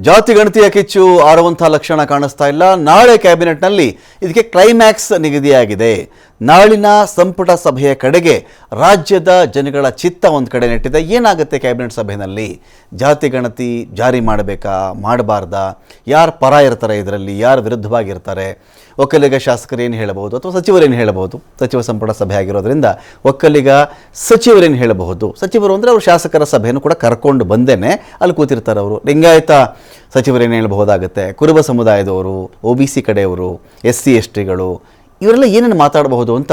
ಜಾತಿ ಗಣತಿಯ ಕಿಚ್ಚು ಆರುವಂತಹ ಲಕ್ಷಣ ಕಾಣಿಸ್ತಾ ಇಲ್ಲ. ನಾಳೆ ಕ್ಯಾಬಿನೆಟ್ನಲ್ಲಿ ಇದಕ್ಕೆ ಕ್ಲೈಮ್ಯಾಕ್ಸ್ ನಿಗದಿಯಾಗಿದೆ. ನಾಳಿನ ಸಂಪುಟ ಸಭೆಯ ಕಡೆಗೆ ರಾಜ್ಯದ ಜನಗಳ ಚಿತ್ತ ಒಂದು ಕಡೆ ನೆಟ್ಟಿದೆ. ಏನಾಗುತ್ತೆ ಕ್ಯಾಬಿನೆಟ್ ಸಭೆಯಲ್ಲಿ ಜಾತಿ ಗಣತಿ ಜಾರಿ ಮಾಡಬೇಕಾ? ಮಾಡಬಾರ್ದಾ? ಯಾರು ಪರ ಇರ್ತಾರೆ ಇದರಲ್ಲಿ? ಯಾರು ವಿರುದ್ಧವಾಗಿರ್ತಾರೆ? ಒಕ್ಕಲಿಗ ಶಾಸಕರು ಏನು ಹೇಳಬಹುದು? ಅಥವಾ ಸಚಿವರೇನು ಹೇಳಬಹುದು? ಸಚಿವ ಸಂಪುಟ ಸಭೆ ಆಗಿರೋದ್ರಿಂದ ಒಕ್ಕಲಿಗ ಸಚಿವರೇನು ಹೇಳಬಹುದು? ಸಚಿವರು ಅಂದರೆ ಅವರು ಶಾಸಕರ ಸಭೆಯನ್ನು ಕೂಡ ಕರ್ಕೊಂಡು ಬಂದೇನೆ. ಅಲ್ಲಿ ಕೂತಿರ್ತಾರೆ ಅವರು. ಲಿಂಗಾಯತ ಸಚಿವರೇನು ಹೇಳಬಹುದಾಗುತ್ತೆ? ಕುರುಬ ಸಮುದಾಯದವರು, ಒ ಬಿ ಸಿ ಕಡೆಯವರು, ಎಸ್ ಸಿ ಎಸ್ ಟಿಗಳು ಇವರೆಲ್ಲ ಏನೇನು ಮಾತಾಡಬಹುದು ಅಂತ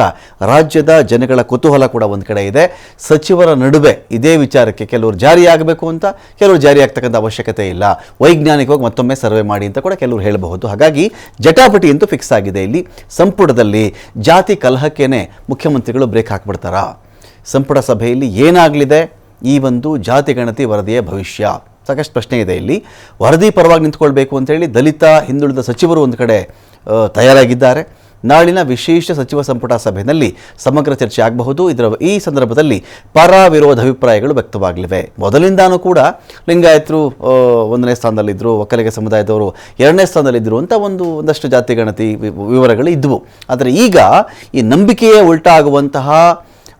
ರಾಜ್ಯದ ಜನಗಳ ಕುತೂಹಲ ಕೂಡ ಒಂದು ಕಡೆ ಇದೆ. ಸಚಿವರ ನಡುವೆ ಇದೇ ವಿಚಾರಕ್ಕೆ ಕೆಲವರು ಜಾರಿಯಾಗಬೇಕು ಅಂತ ಕೆಲವರು ಜಾರಿಯಾಗ್ತಕ್ಕಂಥ ಅವಶ್ಯಕತೆ ಇಲ್ಲ. ವೈಜ್ಞಾನಿಕವಾಗಿ ಮತ್ತೊಮ್ಮೆ ಸರ್ವೆ ಮಾಡಿ ಅಂತ ಕೂಡ ಕೆಲವರು ಹೇಳಬಹುದು. ಹಾಗಾಗಿ ಜಟಾಪಟಿ ಅಂತೂ ಫಿಕ್ಸ್ ಆಗಿದೆ ಇಲ್ಲಿ. ಸಂಪುಟದಲ್ಲಿ ಜಾತಿ ಕಲಹಕ್ಕೇನೆ ಮುಖ್ಯಮಂತ್ರಿಗಳು ಬ್ರೇಕ್ ಹಾಕ್ಬಿಡ್ತಾರಾ? ಸಂಪುಟ ಸಭೆಯಲ್ಲಿ ಏನಾಗಲಿದೆ? ಈ ಒಂದು ಜಾತಿ ಗಣತಿ ವರದಿಯ ಭವಿಷ್ಯ. ಸಾಕಷ್ಟು ಪ್ರಶ್ನೆ ಇದೆ ಇಲ್ಲಿ. ವರದಿ ಪರವಾಗಿ ನಿಂತ್ಕೊಳ್ಬೇಕು ಅಂತೇಳಿ ದಲಿತ ಹಿಂದುಳಿದ ಸಚಿವರು ಒಂದು ಕಡೆ ತಯಾರಾಗಿದ್ದಾರೆ. ನಾಳಿನ ವಿಶೇಷ ಸಚಿವ ಸಂಪುಟ ಸಭೆಯಲ್ಲಿ ಸಮಗ್ರ ಚರ್ಚೆ ಆಗಬಹುದು. ಇದರ ಈ ಸಂದರ್ಭದಲ್ಲಿ ಪರ ವಿರೋಧ ಅಭಿಪ್ರಾಯಗಳು ವ್ಯಕ್ತವಾಗಲಿವೆ. ಮೊದಲಿಂದಾನೂ ಕೂಡ ಲಿಂಗಾಯತರು ಒಂದನೇ ಸ್ಥಾನದಲ್ಲಿದ್ದರು ಒಕ್ಕಲಿಗ ಸಮುದಾಯದವರು ಎರಡನೇ ಸ್ಥಾನದಲ್ಲಿದ್ದರು ಅಂತ ಒಂದು, ಒಂದಷ್ಟು ಜಾತಿ ಗಣತಿ ವಿವರಗಳು ಇದ್ದವು ಆದರೆ ಈಗ ಈ ನಂಬಿಕೆಯೇ ಉಲ್ಟಾಗುವಂತಹ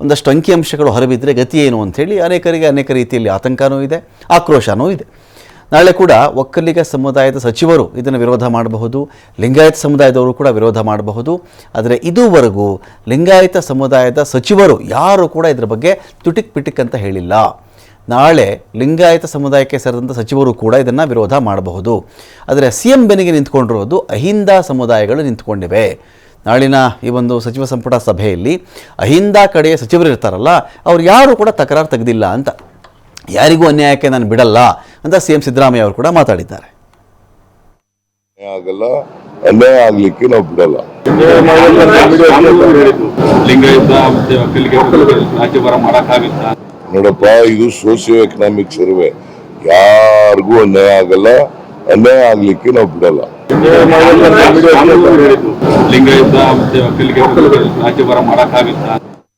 ಒಂದಷ್ಟು ಅಂಕಿಅಂಶಗಳು ಹೊರಬಿದ್ದರೆ ಗತಿ ಏನು ಅಂಥೇಳಿ ಅನೇಕರಿಗೆ ಅನೇಕ ರೀತಿಯಲ್ಲಿ ಆತಂಕನೂ ಇದೆ, ಆಕ್ರೋಶನೂ ಇದೆ. ನಾಳೆ ಕೂಡ ಒಕ್ಕಲಿಗ ಸಮುದಾಯದ ಸಚಿವರು ಇದನ್ನು ವಿರೋಧ ಮಾಡಬಹುದು, ಲಿಂಗಾಯತ ಸಮುದಾಯದವರು ಕೂಡ ವಿರೋಧ ಮಾಡಬಹುದು. ಆದರೆ ಇದುವರೆಗೂ ಲಿಂಗಾಯತ ಸಮುದಾಯದ ಸಚಿವರು ಯಾರು ಕೂಡ ಇದರ ಬಗ್ಗೆ ತುಟಿಕ್ ಪಿಟಿಕ್ ಅಂತ ಹೇಳಿಲ್ಲ. ನಾಳೆ ಲಿಂಗಾಯತ ಸಮುದಾಯಕ್ಕೆ ಸೇರಿದಂಥ ಸಚಿವರು ಕೂಡ ಇದನ್ನು ವಿರೋಧ ಮಾಡಬಹುದು. ಆದರೆ ಸಿ ಎಂ ಬೆನಿಗೆ ನಿಂತ್ಕೊಂಡಿರೋದು ಅಹಿಂದ ಸಮುದಾಯಗಳು ನಿಂತ್ಕೊಂಡಿವೆ. ನಾಳಿನ ಈ ಒಂದು ಸಚಿವ ಸಂಪುಟ ಸಭೆಯಲ್ಲಿ ಅಹಿಂದ ಕಡೆಯ ಸಚಿವರು ಇರ್ತಾರಲ್ಲ ಅವ್ರು ಯಾರೂ ಕೂಡ ತಕರಾರು ತೆಗೆದಿಲ್ಲ ಅಂತ. ಯಾರಿಗೂ ಅನ್ಯಾಯಕ್ಕೆ ನಾನು ಬಿಡಲ್ಲ. ಅಂತ ಸಿ ಎಂ ಸಿದ್ದರಾಮಯ್ಯ ಅವರು ಕೂಡ ಮಾತಾಡಿದ್ದಾರೆ. ಅನ್ಯಾಯ ಆಗಲ್ಲ ಅನ್ಯಾಯ ಆಗ್ಲಿಕ್ಕೆ ನಾವು ಬಿಡಲ್ಲ. ನೋಡಪ್ಪ ಇದು ಸೋಶಿಯೋ ಎಕನಾಮಿಕ್ ಸರ್ವೆ. ಯಾರಿಗೂ ಅನ್ಯಾಯ ಆಗಲ್ಲ ಅನ್ಯಾಯ ಆಗ್ಲಿಕ್ಕೆ ನಾವು ಬಿಡಲ್ಲ. ಲಿಂಗಾಯತ ಮತ್ತೆ